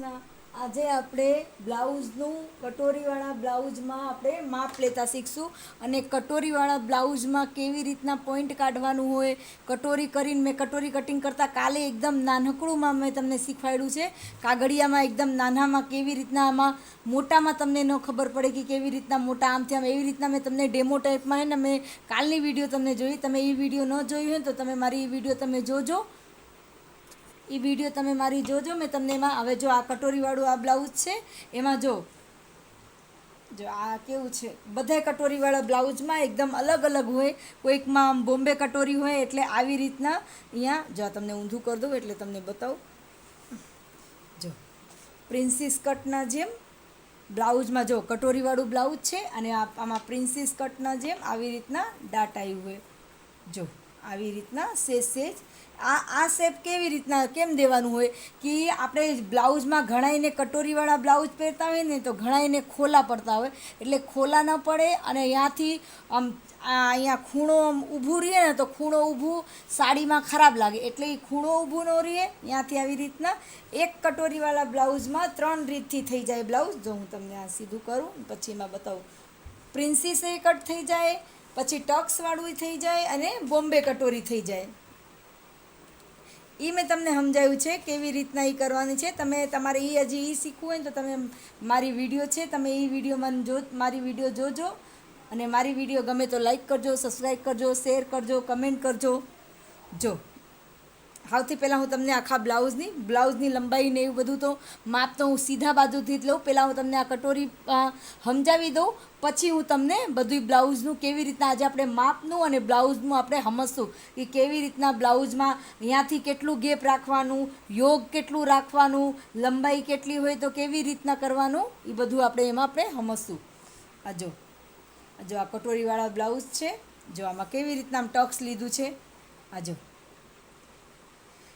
આજે આપણે બ્લાઉઝનું, કટોરીવાળા બ્લાઉઝમાં આપણે માપ લેતા શીખશું. અને કટોરીવાળા બ્લાઉઝમાં કેવી રીતના પોઈન્ટ કાઢવાનું હોય, કટોરી કરીને મેં કટોરી કટિંગ કરતાં કાલે એકદમ નાનકડુંમાં મેં તમને શીખવાડ્યું છે. કાગળિયામાં એકદમ નાનામાં કેવી રીતના આમાં, મોટામાં તમને ન ખબર પડે કે કેવી રીતના મોટા આમથી આમ, એવી રીતના મેં તમને ડેમો ટાઈપમાં હે ને, મેં કાલની વીડિયો તમને જોઈ. તમે એ વીડિયો ન જોઈ હોય તો તમે મારી એ વીડિયો તમે જોજો. એ વીડિયો તમે મારી જોજો. મેં તમને એમાં, હવે જો આ કટોરીવાળું આ બ્લાઉઝ છે, એમાં જો જો આ કેવું છે? બધાય કટોરીવાળા બ્લાઉઝમાં એકદમ અલગ અલગ હોય. કોઈકમાં બોમ્બે કટોરી હોય એટલે આવી રીતના અહીંયા, જો તમને ઊંધું કરી દઉં એટલે તમને બતાવું. જો પ્રિન્સીસ કટના જેમ બ્લાઉઝમાં જો કટોરીવાળું બ્લાઉઝ છે અને આમાં પ્રિન્સિસ કટના જેમ આવી રીતના ડાટ આવ્યું હોય. જો, આવી રીતના સેજ સેજ આ આ શેપ કેવી રીતના કેમ દેવાનું હોય? કે આપણે બ્લાઉઝમાં ઘણાઈને કટોરીવાળા બ્લાઉઝ પહેરતા હોય ને તો ઘણાઈને ખોલા પડતા હોય. એટલે ખોલા ન પડે અને અહીંયાથી આમ અહીંયા ખૂણો આમ ઊભું રહીએ ને તો ખૂણો ઊભું સાડીમાં ખરાબ લાગે. એટલે એ ખૂણો ઊભું ન રહે. ત્યાંથી આવી રીતના એક કટોરીવાળા બ્લાઉઝમાં ત્રણ રીતથી થઈ જાય બ્લાઉઝ. જો હું તમને આ સીધું કરું, પછી એમાં બતાવું. પ્રિન્સીસે કટ થઈ જાય, પછી ટક્સવાળું થઈ જાય અને બોમ્બે કટોરી થઈ જાય. એ મેં તમને સમજાવ્યું છે કેવી રીતના એ કરવાની છે. તમે તમારે એ હજી એ શીખવું હોય ને તો તમે મારી વીડિયો છે, તમે એ વિડીયોમાં જો, મારી વીડિયો જોજો અને મારી વીડિયો ગમે તો લાઈક કરજો સબસ્ક્રાઈબ કરજો શેર કરજો કમેન્ટ કરજો. જો. સૌથી પહેલાં હું તમને આખા બ્લાઉઝની બ્લાઉઝની લંબાઈ ને એવું બધું તો માપ તો હું સીધા બાજુથી જ લઉં. પહેલાં હું તમને આ કટોરી સમજાવી દઉં. પછી હું તમને બધું બ્લાઉઝનું કેવી રીતના આજે આપણે માપનું અને બ્લાઉઝનું આપણે સમજશું કે કેવી રીતના બ્લાઉઝમાં અહીંયાથી કેટલું ગેપ રાખવાનું, યોગ કેટલું રાખવાનું, લંબાઈ કેટલી હોય તો કેવી રીતના કરવાનું એ બધું આપણે એમાં આપણે સમજશું આ જો, આ કટોરીવાળા બ્લાઉઝ છે. જો આમાં કેવી રીતના આમ ટક્સ લીધું છે. આ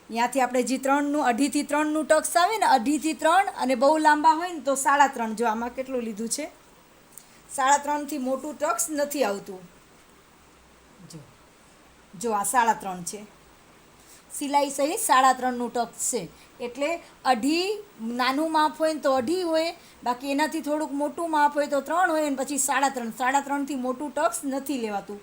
ત્યાંથી આપણે જે ત્રણનું, અઢીથી ત્રણનું ટક્સ આવે ને, અઢીથી ત્રણ અને બહુ લાંબા હોય ને, તો સાડા ત્રણ. જો આમાં કેટલું લીધું છે? સાડા ત્રણથી મોટું ટક્સ નથી આવતું. જો જો આ સાડા ત્રણ છે. સિલાઈ સહિત સાડા ત્રણનું ટક્સ છે. એટલે અઢી નાનું માપ હોય ને, તો અઢી હોય. બાકી એનાથી થોડુંક મોટું માપ હોય તો ત્રણ હોય અને પછી સાડા ત્રણ. સાડા ત્રણથી મોટું ટક્સ નથી લેવાતું.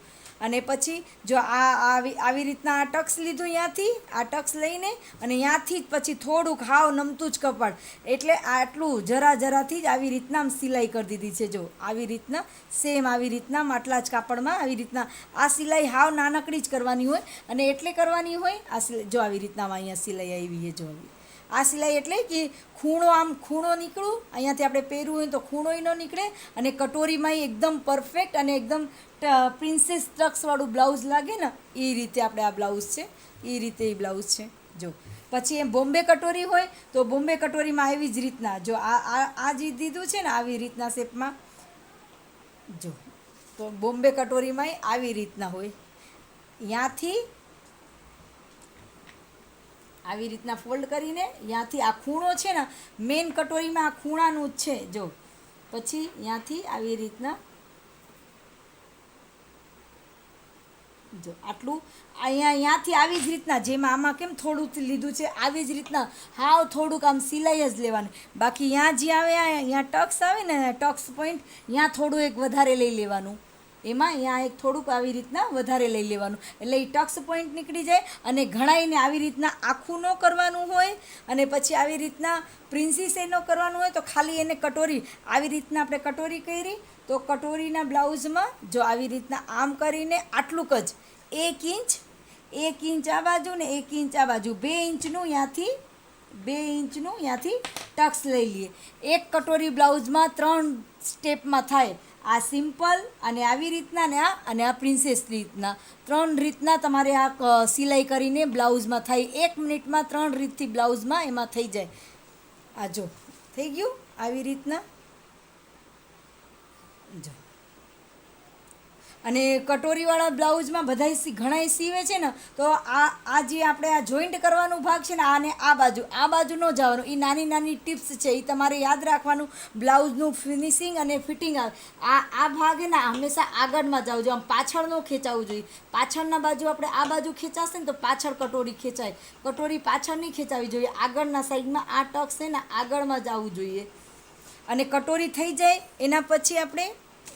અને પછી જો આ આવી રીતના આ ટક્સ લીધું ત્યાંથી આ ટક્સ લઈને અને ત્યાંથી જ પછી થોડુંક હાવ નમતું જ કપાળ. એટલે આટલું જરા જરાથી જ આવી રીતના સિલાઈ કરી દીધી છે જો. આવી રીતના સેમ આવી રીતના આટલા જ કાપડમાં આવી રીતના. આ સિલાઈ હાવ નાનકડી જ કરવાની હોય અને એટલે કરવાની હોય, આ જો આવી રીતના અહીંયા સિલાઈ આવી છે જો. આવી આ સિલાઈ એટલે કે ખૂણો આમ ખૂણો નીકળું, અહીંયાથી આપણે પહેરવું હોય તો ખૂણોય ન નીકળે અને કટોરીમાં એકદમ પરફેક્ટ અને એકદમ પ્રિન્સેસ ટ્રક્સવાળું બ્લાઉઝ લાગે ને, એ રીતે આપણે આ બ્લાઉઝ છે, એ રીતે એ બ્લાઉઝ છે. જો, પછી એમ બોમ્બે કટોરી હોય તો બોમ્બે કટોરીમાં આવી જ રીતના, જો આ આ જે દીધું છે ને, આવી રીતના શેપમાં, જો, તો બોમ્બે કટોરીમાંય આવી રીતના હોય. ત્યાંથી આવી રીતના ફોલ્ડ કરીને ત્યાંથી આ ખૂણો છે ને મેઇન કટોરીમાં આ ખૂણાનું જ છે, જો. પછી ત્યાંથી આવી રીતના જો, આટલું. અહીંયા અહીંયાથી આવી જ રીતના, જેમાં આમાં કેમ થોડું લીધું છે, આવી જ રીતના. હાવ થોડુંક આમ સિલાઈ જ લેવાની. બાકી ત્યાં જે આવે ત્યાં ટક્સ આવે ને, ટક્સ પોઈન્ટ ત્યાં થોડું એક વધારે લઈ લેવાનું. એમાં અહીંયા એક થોડુંક આવી રીતના વધારે લઈ લેવાનું. એટલે એ ટક્સ પોઈન્ટ નીકળી જાય અને ઘણાઈને આવી રીતના આખું ન કરવાનું હોય અને પછી આવી રીતના પ્રિન્સીસ એ ન કરવાનું હોય તો ખાલી એને કટોરી, આવી રીતના આપણે કટોરી કરી તો કટોરીના બ્લાઉઝમાં જો આવી રીતના આમ કરીને આટલુંક જ, એક ઇંચ એક ઇંચ આ બાજુ ને એક ઇંચ આ બાજુ, બે ઇંચનું ત્યાંથી બે ઇંચનું ત્યાંથી ટક્સ લઈ લઈએ. એક કટોરી બ્લાઉઝમાં ત્રણ સ્ટેપમાં થાય આ સિમ્પલ અને આવી રીતના ને આ અને આ પ્રિન્સેસ રીતના. ત્રણ રીતના તમારે આ સિલાઈ કરીને બ્લાઉઝમાં થાય. એક મિનિટમાં ત્રણ રીતથી બ્લાઉઝમાં એમાં થઈ જાય. આ જો, થઈ ગયું? આવી રીતના? જો. અને કટોરીવાળા બ્લાઉઝમાં બધાય ઘણાય સીવે છે ને, તો આ આ જે આપણે આ જોઈન્ટ કરવાનો ભાગ છે ને, આને આ બાજુ આ બાજુ ન જવાનું. એ નાની નાની ટિપ્સ છે એ તમારે યાદ રાખવાનું. બ્લાઉઝનું ફિનિશિંગ અને ફિટિંગ આવે આ આ ભાગ ને હંમેશા આગળમાં જવું જોઈએ આમ પાછળ ન ખેંચાવવું જોઈએ. પાછળના બાજુ આપણે આ બાજુ ખેંચાશે ને, તો પાછળ કટોરી ખેંચાય. કટોરી પાછળ નહીં ખેંચાવી જોઈએ. આગળના સાઈડમાં આ ટક્સ છે ને, આગળમાં જવું જોઈએ. અને કટોરી થઈ જાય, એના પછી આપણે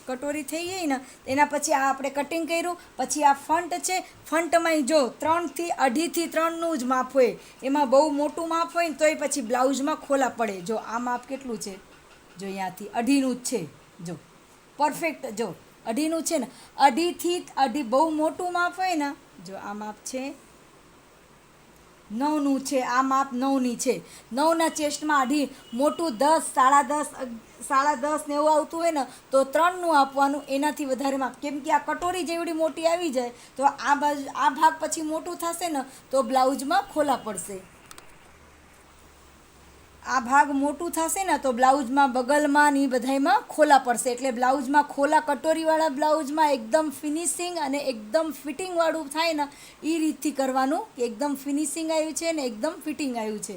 કટોરી થઈ ગઈ ને, એના પછી આ આપણે કટિંગ કર્યું, પછી આ ફંટ છે ફંટમાં જો ત્રણથી અઢીથી ત્રણનું જ માપ હોય, એમાં બહુ મોટું માપ હોય ને, તોય પછી બ્લાઉઝમાં ખોલા પડે. જો આ માપ કેટલું છે? જો અહીંયાથી અઢીનું જ છે. જો પરફેક્ટ જો અઢીનું છે ને, અઢીથી અઢી બહુ મોટું માપ હોય ને, જો આ માપ છે નવનું છે, આ માપ નવની છે. નવના ચેસ્ટમાં અઢી મોટું દસ, સાડા દસ સાડા દસ ને એવું આવતું હોય ને, તો ત્રણનું આપવાનું, એનાથી વધારે માપ. કેમ કે આ કટોરી જેવડી મોટી આવી જાય, તો આ બાજુ, આ ભાગ પછી મોટું થશે ને, તો બ્લાઉઝમાં ખોલા પડશે. આ ભાગ મોટું થશે ને, તો બ્લાઉઝમાં, બગલમાં ને એ બધાયમાં ખોલા પડશે. એટલે બ્લાઉઝમાં ખોલા કટોરીવાળા બ્લાઉઝમાં એકદમ ફિનિશિંગ અને એકદમ ફિટિંગવાળું થાય ને એ રીતથી કરવાનું કે એકદમ ફિનિશિંગ આવ્યું છે ને એકદમ ફિટિંગ આવ્યું છે.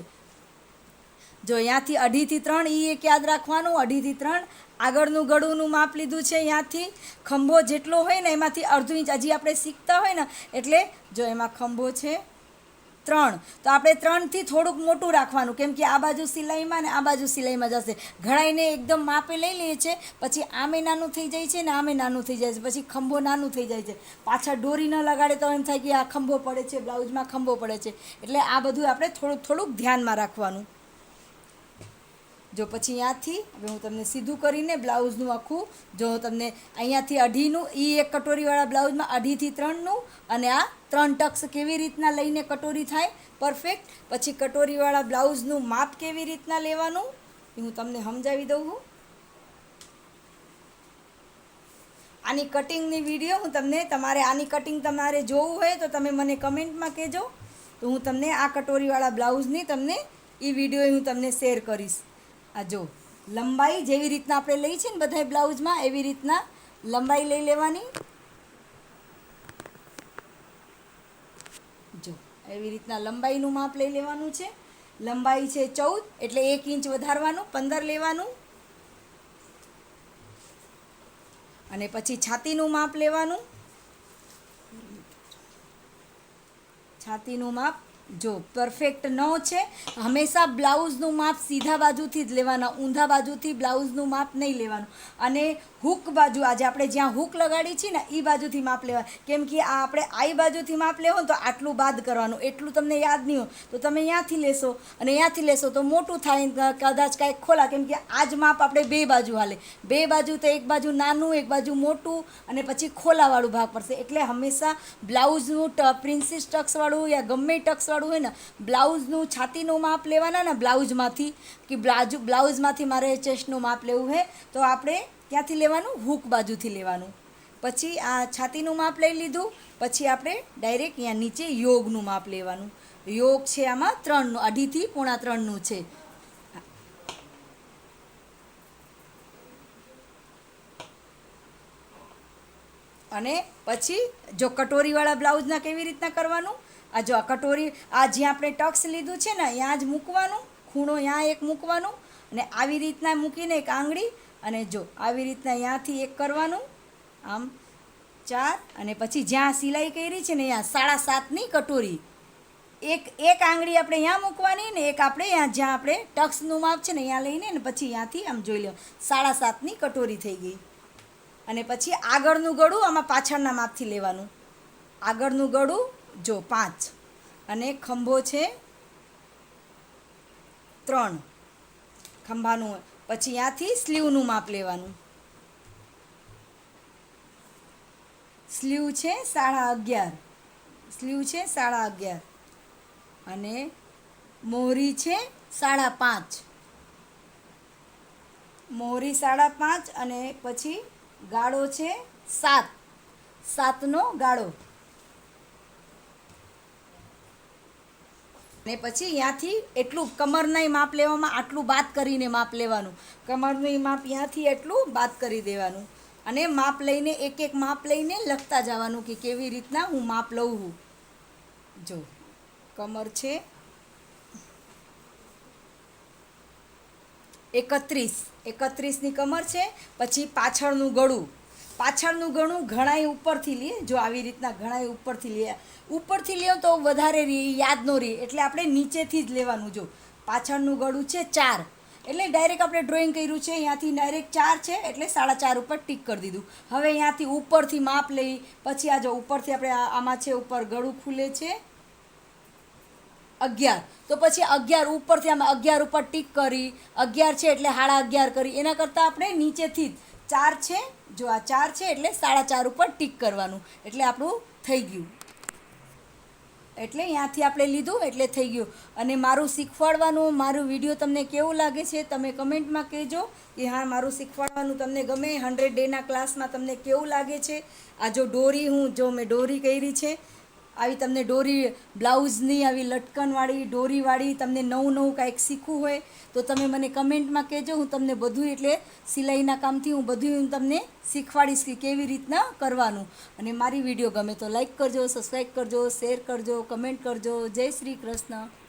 જો અહીંયાથી અઢીથી ત્રણ એ એક યાદ રાખવાનું, અઢીથી ત્રણ આગળનું ગળુંનું માપ લીધું છે અહીંયાથી ખંભો જેટલો હોય ને, એમાંથી અડધું ઇંચ હજી આપણે શીખતા હોય ને, એટલે જો એમાં ખંભો છે ત્રણ. તો આપણે ત્રણથી થોડુંક મોટું રાખવાનું. કેમ કે આ બાજુ સિલાઈમાં ને આ બાજુ સિલાઈમાં જશે. ઘડાઈને એકદમ માપે લઈ લઈએ છે, પછી આમે નાનું થઈ જાય છે ને આમે નાનું થઈ જાય છે, પછી ખંભો નાનું થઈ જાય છે. પાછળ દોરી ન લગાડે તો એમ થાય કે આ ખંભો પડે છે, બ્લાઉઝમાં ખંભો પડે છે. એટલે આ બધું આપણે થોડુંક થોડુંક ધ્યાનમાં રાખવાનું. જો પછી અહીંયાથી હવે હું તમને સીધું કરીને બ્લાઉઝનું આખું, જો તમને અહીંયાથી અઢીનું એ એક કટોરીવાળા બ્લાઉઝમાં અઢીથી ત્રણનું, અને આ ત્રણ ટક્સ કેવી રીતના લઈને કટોરી થાય? પરફેક્ટ પછી કટોરીવાળા બ્લાઉઝનું માપ કેવી રીતના લેવાનું? એ હું તમને સમજાવી દઉં છું આની કટિંગની વીડિયો હું તમને, તમારે આની કટિંગ તમારે જોવું હોય તો તમે મને કમેન્ટમાં કહેજો. તો હું તમને આ કટોરીવાળા બ્લાઉઝની તમને એ વીડિયો હું તમને શેર કરીશ. આ જો, લંબાઈ જેવી રીતના આપણે લઈ છે ને બધા બ્લાઉઝમાં, એવી રીતના લંબાઈ લઈ લેવાની. જો, એવી રીતના લંબાઈનું માપ લઈ લેવાનું છે. લંબાઈ છે ચૌદ, એટલે એક ઇંચ વધારવાનું, પંદર લેવાનું. અને પછી છાતીનું માપ લેવાનું. છાતીનું માપ જો પરફેક્ટ ન છે, હંમેશા બ્લાઉઝનું માપ સીધા બાજુથી જ લેવાના, ઊંધા બાજુથી બ્લાઉઝનું માપ નહીં લેવાનું. અને હુક બાજુ, આજે આપણે જ્યાં હુક લગાડી છે ને એ બાજુથી માપ લેવા. કેમ કે આ આપણે આઈ બાજુથી માપ લેવો તો આટલું બાદ કરવાનું. એટલું તમને યાદ નહીં હોય, તો તમે ત્યાંથી લેશો. અને ત્યાંથી લેશો તો મોટું થાય, કદાચ કાંઈક ખોલા. કેમ કે આ જ માપ આપણે બે બાજુ હાલે. બે બાજુ તો એક બાજુ નાનું, એક બાજુ મોટું, અને પછી ખોલાવાળું ભાગ પડશે. એટલે હંમેશા બ્લાઉઝનું પ્રિન્સિસ ટક્સવાળું યા ગમે ટક્સવાળું હોય ને, બ્લાઉઝનું, છાતીનું માપ લેવાના ને બ્લાઉઝમાંથી, કે બ્લાઉઝ, બ્લાઉઝમાંથી મારે ચેસ્ટનું માપ લેવું છે તો આપણે ત્યાંથી લેવાનું, હૂક બાજુથી લેવાનું. પછી આ છાતીનું માપ લઈ લીધું, પછી આપણે ડાયરેક્ટ અહીંયા નીચે યોગનું માપ લેવાનું. યોગ છે આમાં ત્રણનું, અઢીથી પોણા ત્રણનું છે. અને પછી જો કટોરીવાળા બ્લાઉઝના કેવી રીતના કરવાનું? આ જો આ કટોરી, આ જ્યાં આપણે ટક્સ લીધું છે ને ત્યાં જ મૂકવાનું, ખૂણો ત્યાં એક મૂકવાનું અને આવી રીતના મૂકીને એક આંગળી અને જો આવી રીતના અહીંયાથી એક કરવાનું, આમ ચાર અને પછી જ્યાં સિલાઈ કરી છે ને ત્યાં સાડા સાતની કટોરી. એક એક આંગળી આપણે ત્યાં મૂકવાની ને એક આપણે ત્યાં જ્યાં આપણે ટક્સનું માપ છે ને ત્યાં લઈને ને પછી ત્યાંથી આમ જોઈ લો, સાડા સાતની કટોરી થઈ ગઈ. અને પછી આગળનું ગળું આમાં પાછળના માપથી લેવાનું. આગળનું ગળું જો પાંચ. અને ખંભો છે ત્રણ. ખંભાનું પછી ત્યાંથી સ્લીવનું માપ લેવાનું. સ્લીવ છે સાડા અગિયાર. સ્લીવ છે સાડા અગિયાર. અને મોહરી છે સાડા પાંચ. મોહરી સાડા પાંચ અને પછી ગાળો છે સાત. સાતનો ગાળો. ને પછી અહીંયાથી એટલું કમરના માપ લેવામાં આટલું બાદ કરીને માપ લેવાનું. કમરનું માપ અહીંયાથી એટલું બાદ કરી દેવાનું. અને માપ લઈને એક એક માપ લઈને લખતા જવાનું કે કેવી રીતના હું માપ લઉં છું જો, કમર છે એકત્રીસ. એકત્રીસની કમર છે, પછી પાછળનું ગળું. પાછળનું ગળું ઘણાય ઉપરથી લે, જો આવી રીતના ઘણાય ઉપરથી લઈએ ઉપરથી લ્યો તો વધારે રે યાદ ન રહે એટલે આપણે નીચેથી જ લેવાનું જો. પાછળનું ગળું છે ચાર. એટલે ડાયરેક્ટ આપણે ડ્રોઈંગ કર્યું છે, અહીંયાથી ડાયરેક્ટ ચાર છે, એટલે સાડા ચાર ઉપર ટીક કરી દીધું. હવે અહીંયાથી ઉપરથી માપ લઈ, પછી આ જો ઉપરથી આપણે આમાં છે ઉપર ગળું ખુલે છે. અગિયાર. તો પછી અગિયાર ઉપરથી આમાં અગિયાર ઉપર ટીક કરી, અગિયાર છે એટલે સાડા અગિયાર કરી. એના કરતાં આપણે નીચેથી જ ચાર છે? જો આ ચાર છે એટલે સાડા ચાર ઉપર ટીક કરવાનું. એટલે આપણું થઈ ગયું. એટલે ત્યાંથી આપણે લીધું, એટલે થઈ ગયું. અને મારું શીખવાડવાનું, મારું વીડિયો તમને કેવું લાગે છે તમે કમેન્ટમાં કહેજો. કે હા, મારું શીખવાડવાનું તમને ગમે. હંડ્રેડ ડેના ક્લાસમાં તમને કેવું લાગે છે? આ જો ડોરી હું, જો મેં ડોરી કરી છે આવી તમને ડોરી બ્લાઉઝની આવી લટકનવાળી ડોરીવાળી તમને નવું નવું કાંઈક શીખવું હોય, તો તમે મને કમેન્ટમાં કહેજો. હું તમને બધું એટલે સિલાઈના કામથી હું બધું હું તમને શીખવાડીશ કે કેવી રીતના કરવાનું. અને મારી વીડિયો ગમે તો લાઈક કરજો, સબસ્ક્રાઈબ કરજો, શેર કરજો, કમેન્ટ કરજો. જય શ્રી કૃષ્ણ.